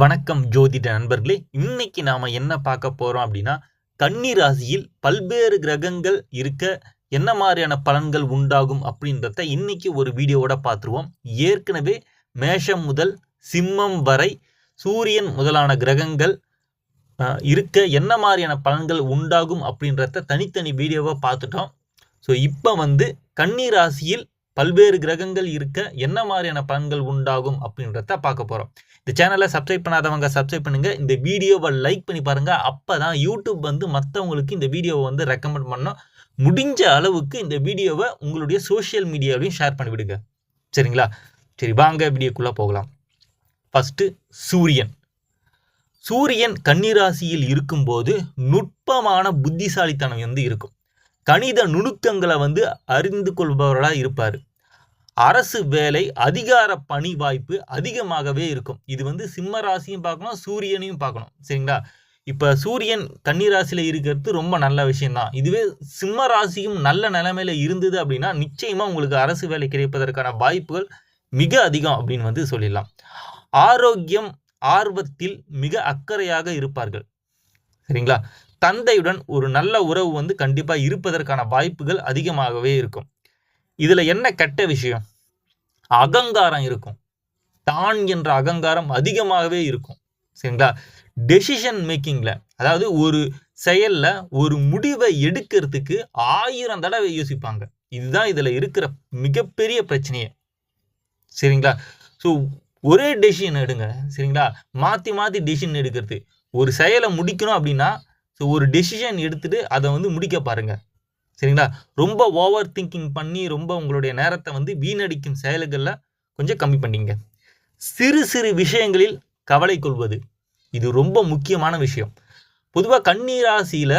வணக்கம் ஜோதிட நண்பர்களே. இன்னைக்கு நாம என்ன பார்க்க போறோம் அப்படின்னா கன்னி ராசியில் பல்வேறு கிரகங்கள் இருக்க என்ன மாதிரியான பலன்கள் உண்டாகும் அப்படின்றத இன்னைக்கு ஒரு வீடியோவோட பார்த்துருவோம். ஏற்கனவே மேஷம் முதல் சிம்மம் வரை சூரியன் முதலான கிரகங்கள் இருக்க என்ன மாதிரியான பலன்கள் உண்டாகும் அப்படின்றத தனித்தனி வீடியோவை பார்த்துட்டோம். ஸோ இப்போ வந்து கன்னி ராசியில் பல்வேறு கிரகங்கள் இருக்க என்ன மாதிரியான பலன்கள் உண்டாகும் அப்படின்றத பார்க்க போகிறோம் இந்த சேனலை சப்ஸ்கிரைப் பண்ணாதவங்க சப்ஸ்கிரைப் பண்ணுங்கள் இந்த வீடியோவை லைக் பண்ணி பாருங்கள் அப்போ தான் யூடியூப் வந்து மற்றவங்களுக்கு இந்த வீடியோவை வந்து ரெக்கமெண்ட் பண்ணோம் முடிஞ்ச அளவுக்கு இந்த வீடியோவை உங்களுடைய சோஷியல் மீடியாவிலையும் ஷேர் பண்ணி விடுங்க. சரிங்களா? சரி வாங்க வீடியோக்குள்ளே போகலாம். ஃபஸ்ட்டு சூரியன். சூரியன் கன்னிராசியில் இருக்கும்போது நுட்பமான புத்திசாலித்தனம் வந்து இருக்கும். கணித நுணுக்கங்களை வந்து அறிந்து கொள்பவர்களாக இருப்பார். அரசு வேலை அதிகார பணி வாய்ப்பு அதிகமாகவே இருக்கும். இது வந்து சிம்ம ராசியும் பார்க்கணும் சூரியனையும் பார்க்கணும். சரிங்களா? இப்போ சூரியன் கன்னிராசியில் இருக்கிறது ரொம்ப நல்ல விஷயம்தான். இதுவே சிம்ம ராசியும் நல்ல நிலைமையில் இருந்தது அப்படின்னா நிச்சயமாக உங்களுக்கு அரசு வேலை கிடைப்பதற்கான வாய்ப்புகள் மிக அதிகம் அப்படின்னு வந்து சொல்லிடலாம். ஆரோக்கியம் ஆர்வத்தில் மிக அக்கறையாக இருப்பார்கள். சரிங்களா? தந்தையுடன் ஒரு நல்ல உறவு வந்து கண்டிப்பாக இருப்பதற்கான வாய்ப்புகள் அதிகமாகவே இருக்கும். இதில் என்ன கெட்ட விஷயம்? அகங்காரம் இருக்கும். தான் என்ற அகங்காரம் அதிகமாகவே இருக்கும். சரிங்களா? டெசிஷன் மேக்கிங்கில் அதாவது ஒரு செயலில் ஒரு முடிவை எடுக்கிறதுக்கு ஆயிரம் தடவை யோசிப்பாங்க. இதுதான் இதில் இருக்கிற மிகப்பெரிய பிரச்சனையே. சரிங்களா? ஸோ ஒரே டெசிஷன் எடுங்க. சரிங்களா? மாற்றி மாற்றி டெசிஷன் எடுக்கிறது. ஒரு செயலை முடிக்கணும் அப்படின்னா ஸோ ஒரு டெசிஷன் எடுத்துகிட்டு அதை வந்து முடிக்க பாருங்கள் சரிங்களா? ரொம்ப ஓவர் திங்கிங் பண்ணி ரொம்ப உங்களுடைய நேரத்தை வந்து வீணடிக்கும் செயல்களில் கொஞ்சம் கம்மி பண்ணிங்க. சிறு சிறு விஷயங்களில் கவலை கொள்வது. இது ரொம்ப முக்கியமான விஷயம். பொதுவாக கண்ணீராசியில்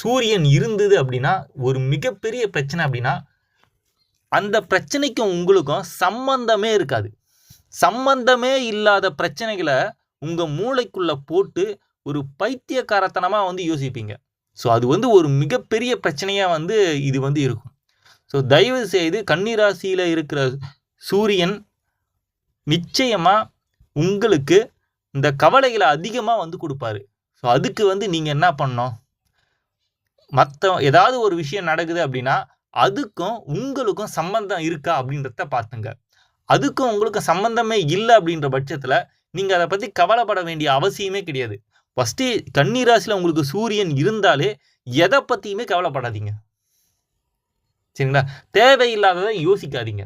சூரியன் இருந்தது அப்படின்னா ஒரு மிகப்பெரிய பிரச்சனை அப்படின்னா அந்த பிரச்சனைக்கும் உங்களுக்கும் சம்பந்தமே இருக்காது. சம்பந்தமே இல்லாத பிரச்சனைகளை உங்கள் மூளைக்குள்ளே போட்டு ஒரு பைத்தியக்காரத்தனமாக வந்து யோசிப்பீங்க. ஸோ அது வந்து ஒரு மிகப்பெரிய பிரச்சனையாக வந்து இது வந்து இருக்கும். ஸோ தயவு செய்து கன்னிராசியில் இருக்கிற சூரியன் நிச்சயமாக உங்களுக்கு இந்த கவலைகளை அதிகமாக வந்து கொடுப்பாரு. ஸோ அதுக்கு வந்து நீங்கள் என்ன பண்ணணும்? மற்ற ஏதாவது ஒரு விஷயம் நடக்குது அப்படின்னா அதுக்கும் உங்களுக்கும் சம்பந்தம் இருக்கா அப்படின்றத பார்த்துங்க. அதுக்கும் உங்களுக்கும் சம்பந்தமே இல்லை அப்படின்ற பட்சத்தில் நீங்கள் அதை பற்றி கவலைப்பட வேண்டிய அவசியமே கிடையாது. ஃபஸ்ட்டு கன்னிராசியில் உங்களுக்கு சூரியன் இருந்தாலே எதை பற்றியுமே கவலைப்படாதீங்க. சரிங்களா? தேவையில்லாததை யோசிக்காதீங்க.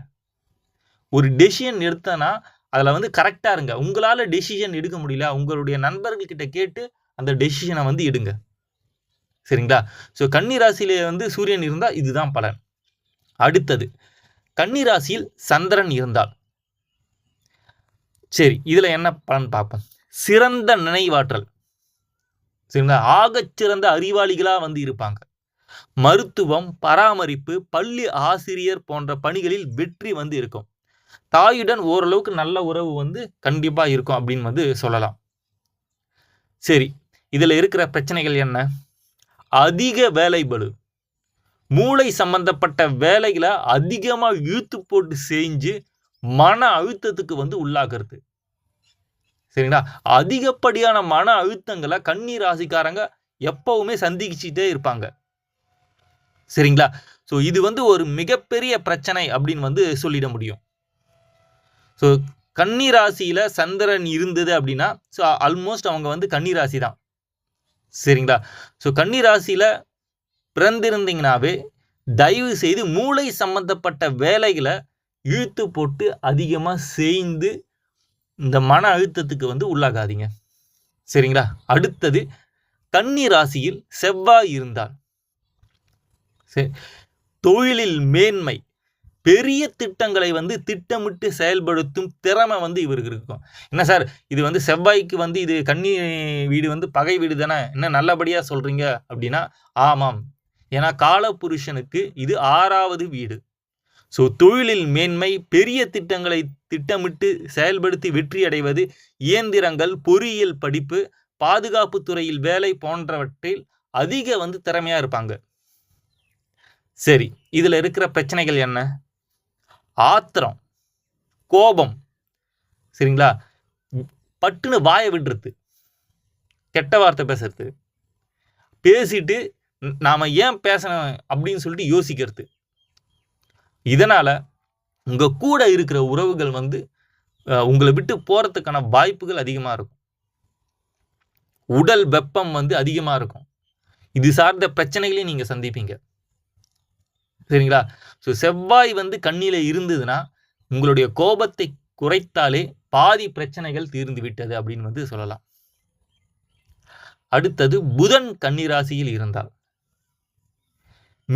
ஒரு டெசிஷன் எடுத்தனா அதில் வந்து கரெக்டாக இருங்க. உங்களால் டெசிஷன் எடுக்க முடியல. உங்களுடைய நண்பர்கள்கிட்ட கேட்டு அந்த டெசிஷனை வந்து எடுங்க. சரிங்களா? ஸோ கன்னி ராசியிலே வந்து சூரியன் இருந்தால் இதுதான் பலன். அடுத்தது கன்னிராசியில் சந்திரன் இருந்தால். சரி இதில் என்ன பலன் பார்ப்போம்? சிறந்த நினைவாற்றல். சரிங்களா? ஆகச்சிறந்த அறிவாளிகளாக வந்து இருப்பாங்க. மருத்துவம் பராமரிப்பு பள்ளி ஆசிரியர் போன்ற பணிகளில் வெற்றி வந்து இருக்கும். தாயுடன் ஓரளவுக்கு நல்ல உறவு வந்து கண்டிப்பாக இருக்கும் அப்படின்னு வந்து சொல்லலாம். சரி இதில் இருக்கிற பிரச்சனைகள் என்ன? அதிக வேலைபடு மூளை சம்பந்தப்பட்ட வேலைகளை அதிகமாக இழுத்து போட்டு செஞ்சு மன அழுத்தத்துக்கு வந்து உள்ளாகிறது சரிங்களா? அதிகப்படியான மன அழுத்தங்களை கன்னி ராசிக்காரங்க எப்பவுமே சந்திச்சுட்டே இருப்பாங்க. சரிங்களா? ஸோ இது வந்து ஒரு மிகப்பெரிய பிரச்சனை அப்படின்னு வந்து சொல்லிட முடியும். ஸோ கன்னி ராசியில் சந்திரன் இருந்தது அப்படின்னா ஸோ ஆல்மோஸ்ட் அவங்க வந்து கன்னி ராசி தான். சரிங்களா? ஸோ கன்னி ராசியில் பிறந்திருந்தீங்கனாவே தயவு செய்து மூளை சம்பந்தப்பட்ட வேலைகளை இழுத்து போட்டு அதிகமாக செய்து இந்த மன அழுத்தத்துக்கு வந்து உள்ளாகாதீங்க. சரிங்களா? அடுத்தது கன்னி ராசியில் செவ்வாய் இருந்தால். சரி தொழிலில் மேன்மை. பெரிய திட்டங்களை வந்து திட்டமிட்டு செயல்படுத்தும் திறமை வந்து இவருக்கு இருக்கும். என்ன சார் இது வந்து செவ்வாய்க்கு வந்து இது கன்னி வீடு வந்து பகை வீடு தானே? என்ன நல்லபடியாக சொல்கிறீங்க அப்படின்னா ஆமாம். ஏன்னா காலபுருஷனுக்கு இது ஆறாவது வீடு. ஸோ தொழிலில் மேன்மை பெரிய திட்டங்களை திட்டமிட்டு செயல்படுத்தி வெற்றி அடைவது இயந்திரங்கள் பொறியியல் படிப்பு பாதுகாப்பு துறையில் வேலை போன்றவற்றில் அதிக வந்து திறமையாக இருப்பாங்க. சரி இதில் இருக்கிற பிரச்சனைகள் என்ன? ஆத்திரம் கோபம். சரிங்களா? பட்டுன்னு வாயை விடுறது கெட்ட வார்த்தை பேசுறது. பேசிட்டு நாம் ஏன் பேசணும் அப்படின்னு சொல்லிட்டு யோசிக்கிறது. இதனால் உங்கள் கூட இருக்கிற உறவுகள் வந்து உங்களை விட்டு போகிறதுக்கான வாய்ப்புகள் அதிகமாக இருக்கும். உடல் வெப்பம் வந்து அதிகமாக இருக்கும். இது சார்ந்த பிரச்சனைகளையும் நீங்கள் சந்திப்பீங்க. சரிங்களா? ஸோ செவ்வாய் வந்து கண்ணியில் இருந்ததுன்னா உங்களுடைய கோபத்தை குறைத்தாலே பாதி பிரச்சனைகள் தீர்ந்து விட்டது அப்படின்னு வந்து சொல்லலாம். அடுத்தது புதன் கன்னிராசியில் இருந்தால்.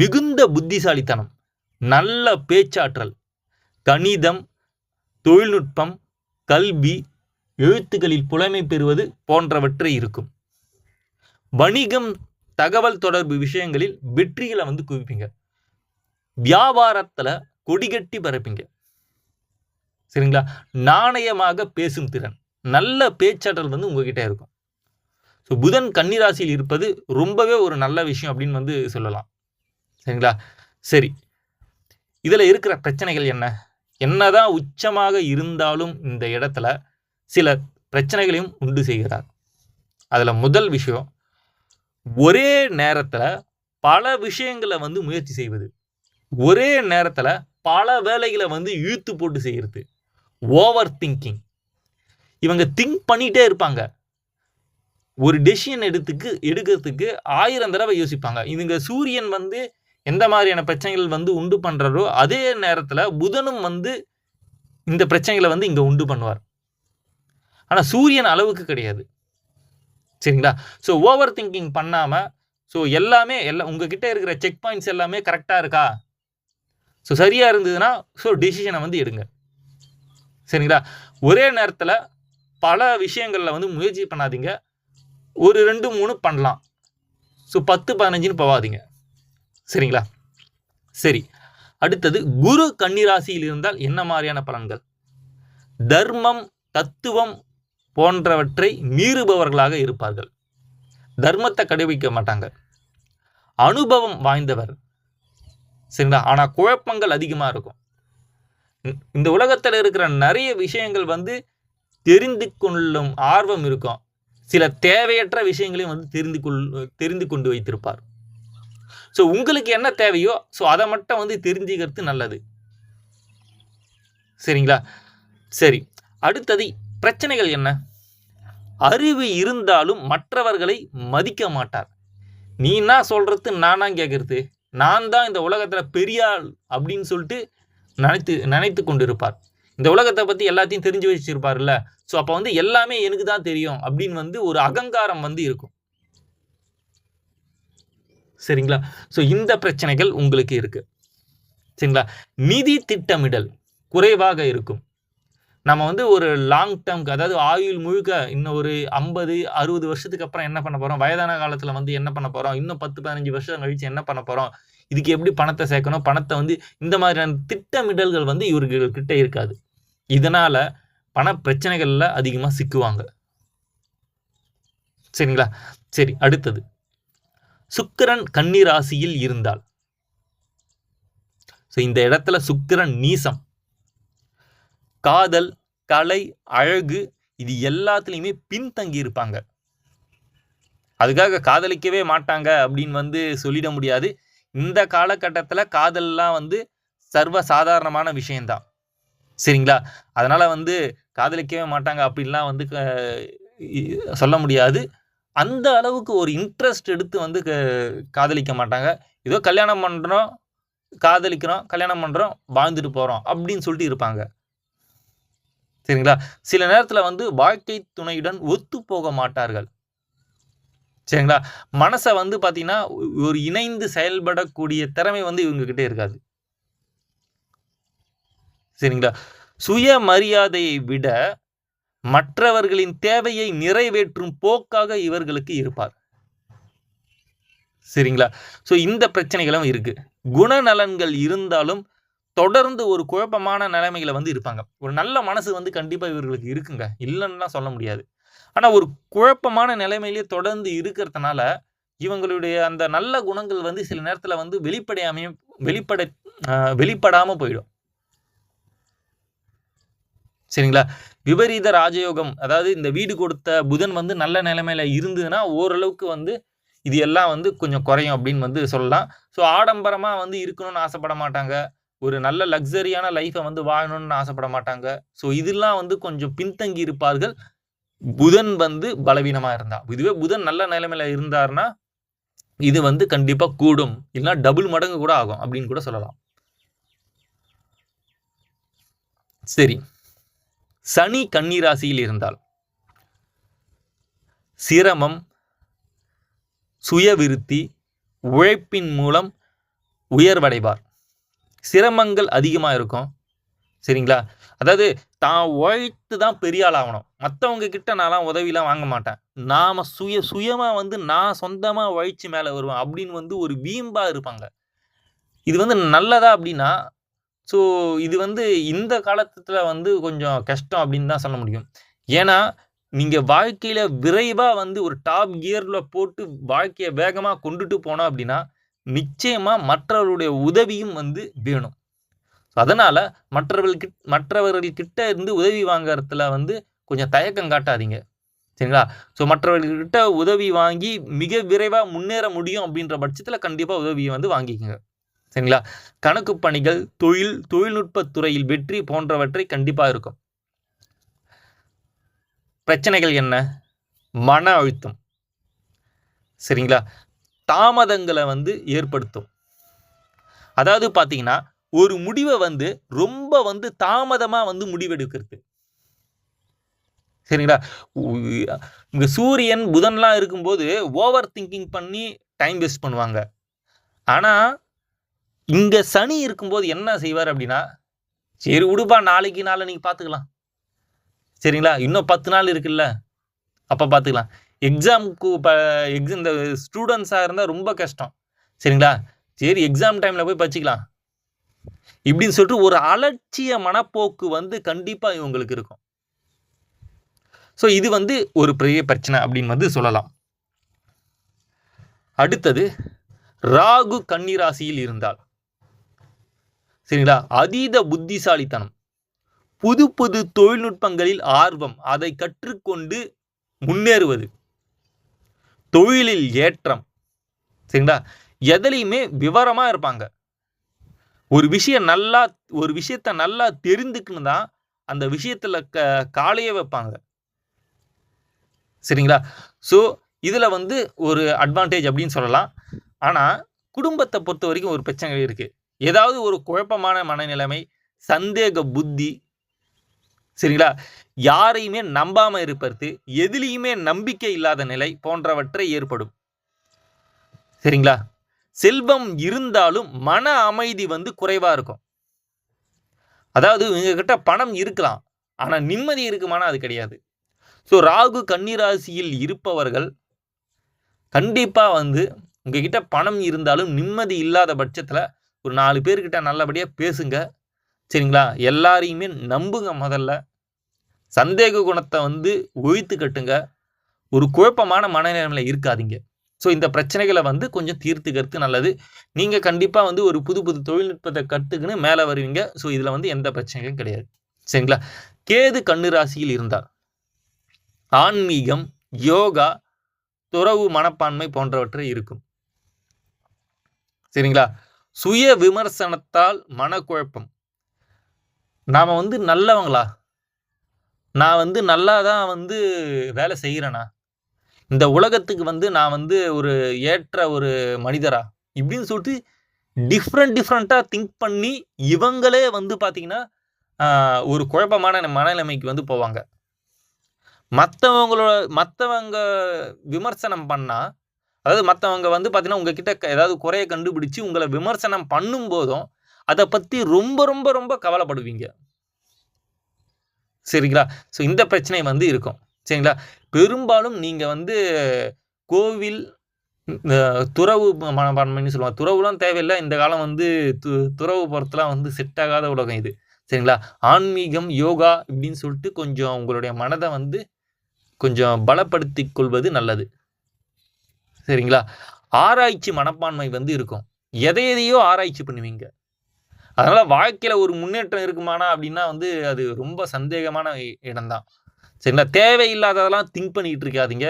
மிகுந்த புத்திசாலித்தனம். நல்ல பேச்சாற்றல் கணிதம் தொழில்நுட்பம் கல்வி எழுத்துக்களில் புலமை பெறுவது போன்றவற்றை இருக்கும். வணிகம் தகவல் தொடர்பு விஷயங்களில் வெற்றிகளை வந்து குவிப்பீங்க. வியாபாரத்தில் கொடிகட்டி பரப்பீங்க சரிங்களா? நாணயமாக பேசும் திறன் நல்ல பேச்சாற்றல் வந்து உங்ககிட்ட இருக்கும். ஸோ புதன் கன்னிராசியில் இருப்பது ரொம்பவே ஒரு நல்ல விஷயம் அப்படின்னு வந்து சொல்லலாம். சரிங்களா? சரி. இதில் இருக்கிற பிரச்சனைகள் என்ன? என்னதான் உச்சமாக இருந்தாலும் இந்த இடத்துல சில பிரச்சனைகளையும் உண்டு செய்கிறார். அதில் முதல் விஷயம் ஒரே நேரத்தில் பல விஷயங்களை வந்து முயற்சி செய்வது. ஒரே நேரத்தில் பல வேலைகளை வந்து இழுத்து போட்டு செய்கிறது ஓவர் திங்கிங் இவங்க திங்க் பண்ணிகிட்டே இருப்பாங்க. ஒரு டெசிஷன் எடுத்துக்கு எடுக்கிறதுக்கு ஆயிரம் தடவை யோசிப்பாங்க. இவங்க சூரியன் வந்து எந்த மாதிரியான பிரச்சனைகள் வந்து உண்டு பண்ணுறாரோ அதே நேரத்தில் புதனும் வந்து இந்த பிரச்சனைகளை வந்து இங்கே உண்டு பண்ணுவார். ஆனால் சூரியன் அளவுக்கு கிடையாது. சரிங்களா? ஸோ ஓவர் திங்கிங் பண்ணாமல் ஸோ எல்லாமே எல்லாம் உங்ககிட்ட இருக்கிற செக் பாயிண்ட்ஸ் எல்லாமே கரெக்டாக இருக்கா? ஸோ சரியாக இருந்ததுன்னா ஸோ டிசிஷனை வந்து எடுங்க. சரிங்களா? ஒரே நேரத்தில் பல விஷயங்களில் வந்து முயற்சி பண்ணாதீங்க. ஒரு ரெண்டு மூணு பண்ணலாம். ஸோ பத்து பதினஞ்சுன்னு போகாதீங்க. சரிங்களா? சரி. அடுத்தது குரு கன்னிராசியில் இருந்தால் என்ன மாதிரியான பலன்கள்? தர்மம் தத்துவம் போன்றவற்றை மீறுபவர்களாக இருப்பார்கள். தர்மத்தை கடைபிடிக்க மாட்டாங்க. அனுபவம் வாய்ந்தவர். சரிங்களா? ஆனால் குழப்பங்கள் அதிகமாக இருக்கும். இந்த- இந்த உலகத்தில் இருக்கிற நிறைய விஷயங்கள் வந்து தெரிந்து கொள்ளும் ஆர்வம் இருக்கும். சில தேவையற்ற விஷயங்களையும் வந்து தெரிந்து கொள் தெரிந்து கொண்டு வைத்திருப்பார். ஸோ உங்களுக்கு என்ன தேவையோ ஸோ அதை மட்டும் வந்து தெரிஞ்சுக்கிறது நல்லது. சரிங்களா? சரி. அடுத்தது பிரச்சனைகள் என்ன? அறிவு இருந்தாலும் மற்றவர்களை மதிக்க மாட்டார். நீ என்ன சொல்கிறது நானா கேட்குறது நான் தான் இந்த உலகத்தில் பெரியாள் அப்படின்னு சொல்லிட்டு நினைத்து நினைத்து கொண்டிருப்பார். இந்த உலகத்தை பற்றி எல்லாத்தையும் தெரிஞ்சு வச்சிருப்பார்ல ஸோ அப்போ வந்து எல்லாமே எனக்கு தான் தெரியும் அப்படின்னு வந்து ஒரு அகங்காரம் வந்து இருக்கும். சரிங்களா? ஸோ இந்த பிரச்சனைகள் உங்களுக்கு இருக்குது சரிங்களா? நிதி திட்டமிடல் குறைவாக இருக்கும். நம்ம வந்து ஒரு லாங் டேர்ம்க்கு அதாவது ஆயுள் முழுக்க இன்னும் ஒரு ஐம்பது அறுபது வருஷத்துக்கு அப்புறம் என்ன பண்ண போகிறோம் வயதான காலத்தில் வந்து என்ன பண்ண போகிறோம் இன்னும் பத்து பதினஞ்சு வருஷம் கழித்து என்ன பண்ண போகிறோம் இதுக்கு எப்படி பணத்தை சேர்க்கணும்? பணத்தை வந்து இந்த மாதிரியான திட்டமிடல்கள் வந்து இவர்கள்கிட்ட இருக்காது. இதனால் பண பிரச்சனைகளில் அதிகமாக சிக்குவாங்க. சரிங்களா? சரி அடுத்தது. சுக்கிரன் கன்னி ராசியில் இருந்தால். ஸோ இந்த இடத்துல சுக்கிரன் நீசம். காதல் கலை அழகு இது எல்லாத்துலேயுமே பின்தங்கி இருப்பாங்க. அதுக்காக காதலிக்கவே மாட்டாங்க அப்படின்னு வந்து சொல்லிட முடியாது. இந்த காலகட்டத்தில் காதல்லாம் வந்து சர்வ சாதாரணமான விஷயந்தான் சரிங்களா? அதனால் வந்து காதலிக்கவே மாட்டாங்க அப்படின்லாம் வந்து க- சொல்ல முடியாது. அந்த அளவுக்கு ஒரு இன்ட்ரெஸ்ட் எடுத்து வந்து க- காதலிக்க மாட்டாங்க. ஏதோ கல்யாணம் பண்ணுறோம் காதலிக்கிறோம் கல்யாணம் பண்ணுறோம் வாழ்ந்துட்டு போகிறோம் அப்படின்னு சொல்லிட்டு இருப்பாங்க. சரிங்களா? சில நேரத்தில் வந்து வாழ்க்கை துணையுடன் ஒத்து போக மாட்டார்கள். சரிங்களா? மனசை வந்து பார்த்தீங்கன்னா ஒரு இணைந்து செயல்படக்கூடிய திறமை வந்து இவங்கக்கிட்டே இருக்காது. சரிங்களா? சுயமரியாதையை விட மற்றவர்களின் தேவையை நிறைவேற்றும் போக்காக இவர்களுக்கு இருப்பார். சரிங்களா? ஸோ இந்த பிரச்சனைகளும் இருக்கு. குணநலன்கள் இருந்தாலும் தொடர்ந்து ஒரு குழப்பமான நிலைமைகளை வந்து இருப்பாங்க. ஒரு நல்ல மனசு வந்து கண்டிப்பாக இவர்களுக்கு இருக்குங்க. இல்லைன்னுலாம் சொல்ல முடியாது. ஆனால் ஒரு குழப்பமான நிலைமையிலே தொடர்ந்து இருக்கிறதுனால இவங்களுடைய அந்த நல்ல குணங்கள் வந்து சில நேரத்தில் வந்து வெளிப்படையாமையும் வெளிப்பட வெளிப்படாமல் போயிடும். சரிங்களா? விபரீத ராஜயோகம் அதாவது இந்த வீடு கொடுத்த புதன் வந்து நல்ல நிலைமையில இருந்ததுன்னா ஓரளவுக்கு வந்து இது எல்லாம் வந்து கொஞ்சம் குறையும் அப்படின்னு வந்து சொல்லலாம். ஸோ ஆடம்பரமாக வந்து இருக்கணும்னு ஆசைப்பட மாட்டாங்க. ஒரு நல்ல லக்ஸரியான லைஃப்பை வந்து வாழணும்னு ஆசைப்பட மாட்டாங்க. ஸோ இதெல்லாம் வந்து கொஞ்சம் பின்தங்கி இருப்பார்கள். புதன் வந்து பலவீனமாக இருந்தா. இதுவே புதன் நல்ல நிலைமையில இருந்தார்னா இது வந்து கண்டிப்பாக கூடும். இல்லைன்னா டபுள் மடங்கு கூட ஆகும் அப்படின்னு கூட சொல்லலாம். சரி. சனி கன்னிராசியில் இருந்தால் சிரமம் சுயவிருத்தி உழைப்பின் மூலம் உயர்வடைவார். சிரமங்கள் அதிகமாக இருக்கும். சரிங்களா? அதாவது தான் உழைத்து தான் பெரிய ஆள் ஆகணும். மற்றவங்க கிட்ட நான்லாம் உதவிலாம் வாங்க மாட்டேன். நாம் சுய சுயமாக வந்து நான் சொந்தமாக உழைச்சி மேலே வருவேன் அப்படின்னு வந்து ஒரு வீம்பாக இருப்பாங்க. இது வந்து நல்லதா அப்படின்னா ஸோ இது வந்து இந்த காலத்தில் வந்து கொஞ்சம் கஷ்டம் அப்படின்னு தான் சொல்ல முடியும். ஏன்னா நீங்கள் வாழ்க்கையில் விரைவாக வந்து ஒரு டாப் கியரில் போட்டு வாழ்க்கையை வேகமாக கொண்டுட்டு போனோம் அப்படின்னா நிச்சயமாக மற்றவருடைய உதவியும் வந்து வேணும். அதனால் மற்றவர்கள்கிட்ட மற்றவர்கள்கிட்ட இருந்து உதவி வாங்குறதுல வந்து கொஞ்சம் தயக்கம் காட்டாதீங்க. சரிங்களா? ஸோ மற்றவர்கள்கிட்ட உதவி வாங்கி மிக விரைவாக முன்னேற முடியும் அப்படின்ற பட்சத்தில் கண்டிப்பாக உதவியை வந்து வாங்கிக்கோங்க. சரிங்களா? கணக்கு பணிகள் தொழில் தொழில்நுட்பத் துறையில் வெற்றி போன்றவற்றை கண்டிப்பாக இருக்கும். பிரச்சனைகள் என்ன? மன அழுத்தம். சரிங்களா? தாமதங்களை வந்து ஏற்படுத்தும். அதாவது பார்த்தீங்கன்னா ஒரு முடிவை வந்து ரொம்ப வந்து தாமதமாக வந்து முடிவெடுக்கிறது. சரிங்களா? இங்கே சூரியன் புதன்லாம் இருக்கும்போது ஓவர் திங்கிங் பண்ணி டைம் வேஸ்ட் பண்ணுவாங்க. ஆனால் இங்கே சனி இருக்கும்போது என்ன செய்வார் அப்படின்னா சரி விடுப்பா நாளைக்கு நாளை நீங்கள் பார்த்துக்கலாம். சரிங்களா? இன்னும் பத்து நாள் இருக்குல்ல? அப்போ பார்த்துக்கலாம். எக்ஸாமுக்கு இப்போ எக்ஸாம் இந்த ஸ்டூடெண்ட்ஸாக இருந்தால் ரொம்ப கஷ்டம். சரிங்களா? சரி எக்ஸாம் டைமில் போய் படிச்சுக்கலாம். இப்படின்னு சொல்லிட்டு ஒரு அலட்சிய மனப்போக்கு வந்து கண்டிப்பாக இவங்களுக்கு இருக்கும். ஸோ இது வந்து ஒரு பெரிய பிரச்சனை அப்படின்னு வந்து சொல்லலாம். அடுத்தது ராகு கன்னிராசியில் இருந்தால். சரிங்களா? அதீத புத்திசாலித்தனம். புது புது தொழில்நுட்பங்களில் ஆர்வம் அதை கற்றுக்கொண்டு முன்னேறுவது. தொழிலில் ஏற்றம். சரிங்களா? எதுலேயுமே விவரமாக இருப்பாங்க. ஒரு விஷயம் நல்லா ஒரு விஷயத்த நல்லா தெரிந்துக்குன்னு தான் அந்த விஷயத்தில் க காலையே வைப்பாங்க. சரிங்களா? ஸோ இதில் வந்து ஒரு அட்வான்டேஜ் அப்படின்னு சொல்லலாம். ஆனால் குடும்பத்தை பொறுத்த வரைக்கும் ஒரு பிரச்சனை இருக்குது ஏதாவது ஒரு குழப்பமான மனநிலைமை சந்தேக புத்தி சரிங்களா? யாரையுமே நம்பாமல் இருப்பது எதிலையுமே நம்பிக்கை இல்லாத நிலை போன்றவற்றை ஏற்படும். சரிங்களா? செல்வம் இருந்தாலும் மன அமைதி வந்து குறைவாக இருக்கும். அதாவது இவங்ககிட்ட பணம் இருக்கலாம் ஆனால் நிம்மதி இருக்குமானா அது கிடையாது. ஸோ ராகு கன்னிராசியில் இருப்பவர்கள் கண்டிப்பாக வந்து உங்ககிட்ட பணம் இருந்தாலும் நிம்மதி இல்லாத பட்சத்தில் ஒரு நாலு பேர்கிட்ட நல்லபடியாக பேசுங்க. சரிங்களா? எல்லாரையுமே நம்புங்க முதல்ல. சந்தேக குணத்தை வந்து ஒழித்து கட்டுங்க. ஒரு குழப்பமான மனநிலைமையில் இருக்காதீங்க. ஸோ இந்த பிரச்சனைகளை வந்து கொஞ்சம் தீர்த்துக்கிறது நல்லது. நீங்கள் கண்டிப்பாக வந்து ஒரு புது புது தொழில்நுட்பத்தை கற்றுக்குன்னு மேலே வருவீங்க. ஸோ இதில் வந்து எந்த பிரச்சனையும் கிடையாது. சரிங்களா? கேது கண்ணு ராசியில் இருந்தால் ஆன்மீகம் யோகா துறவு மனப்பான்மை போன்றவற்றை இருக்கும். சரிங்களா? சுய விமர்சனத்தால் மனக்குழப்பம். நாம் வந்து நல்லவங்களா? நான் வந்து நல்லா தான் வந்து வேலை செய்கிறேனா இந்த உலகத்துக்கு வந்து நான் வந்து ஒரு ஏற்ற ஒரு மனிதரா? இப்படின்னு சொல்லிட்டு டிஃப்ரெண்ட் டிஃப்ரெண்ட்டாக திங்க் பண்ணி இவங்களே வந்து பார்த்திங்கன்னா ஒரு குழப்பமான மனநிலைமைக்கு வந்து போவாங்க. மற்றவங்களோட மற்றவங்க விமர்சனம் பண்ணால் அதாவது மற்றவங்க வந்து பார்த்தீங்கன்னா உங்ககிட்ட ஏதாவது குறைய கண்டுபிடிச்சி உங்களை விமர்சனம் பண்ணும் போதும் அதை பற்றி ரொம்ப ரொம்ப ரொம்ப கவலைப்படுவீங்க. சரிங்களா? ஸோ இந்த பிரச்சனை வந்து இருக்கும். சரிங்களா? பெரும்பாலும் நீங்கள் வந்து கோவில் துறவு மனப்பான்மைன்னு சொல்லுவாங்க? துறவுலாம் தேவையில்லை. இந்த காலம் வந்து து துறவு போகிறதுலாம் வந்து செட் ஆகாத உலகம் இது. சரிங்களா? ஆன்மீகம் யோகா இப்படின்னு சொல்லிட்டு கொஞ்சம் உங்களுடைய மனதை வந்து கொஞ்சம் பலப்படுத்தி கொள்வது நல்லது. சரிங்களா ஆராய்ச்சி மனப்பான்மை வந்து இருக்கும் எதை எதையோ ஆராய்ச்சி பண்ணுவீங்க அதனால் வாழ்க்கையில் ஒரு முன்னேற்றம் இருக்குமானா அப்படின்னா வந்து அது ரொம்ப சந்தேகமான இடம்தான் சரிங்களா? தேவையில்லாததெல்லாம் திங்க் பண்ணிகிட்டு இருக்காதீங்க.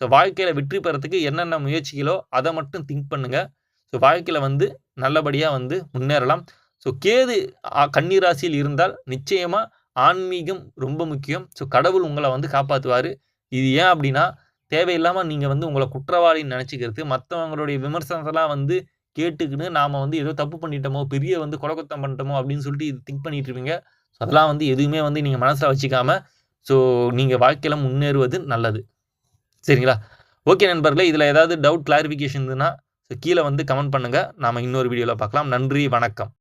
ஸோ வாழ்க்கையில் வெற்றி பெறத்துக்கு என்னென்ன முயற்சிகளோ அதை மட்டும் திங்க் பண்ணுங்கள் ஸோ வாழ்க்கையில் வந்து நல்லபடியாக வந்து முன்னேறலாம். ஸோ கேது அ ராசியில் இருந்தால் நிச்சயமாக ஆன்மீகம் ரொம்ப முக்கியம். ஸோ கடவுள் உங்களை வந்து காப்பாற்றுவார் இது ஏன் அப்படின்னா, தேவையில்லாமல் நீங்கள் வந்து உங்களை குற்றவாளின்னு நினச்சிக்கிறது மற்றவங்களுடைய விமர்சனத்தெல்லாம் வந்து கேட்டுக்கின்னு நாம் வந்து ஏதோ தப்பு பண்ணிட்டோமோ, பெரிய வந்து குலகுத்தம் பண்ணிட்டோமோ அப்படின்னு சொல்லிட்டு இது திங்க் பண்ணிட்டு இருப்பீங்க. ஸோ அதெல்லாம் வந்து எதுவுமே வந்து நீங்கள் மனசில் வச்சுக்காம, ஸோ நீங்கள் வாழ்க்கையில் முன்னேறுவது நல்லது. சரிங்களா? ஓகே நண்பர்களே, இதில் ஏதாவது டவுட் கிளாரிஃபிகேஷன் இருந்ததுன்னா, ஸோ கீழே வந்து கமெண்ட் பண்ணுங்கள் நாம இன்னொரு வீடியோவில் பார்க்கலாம். நன்றி, வணக்கம்.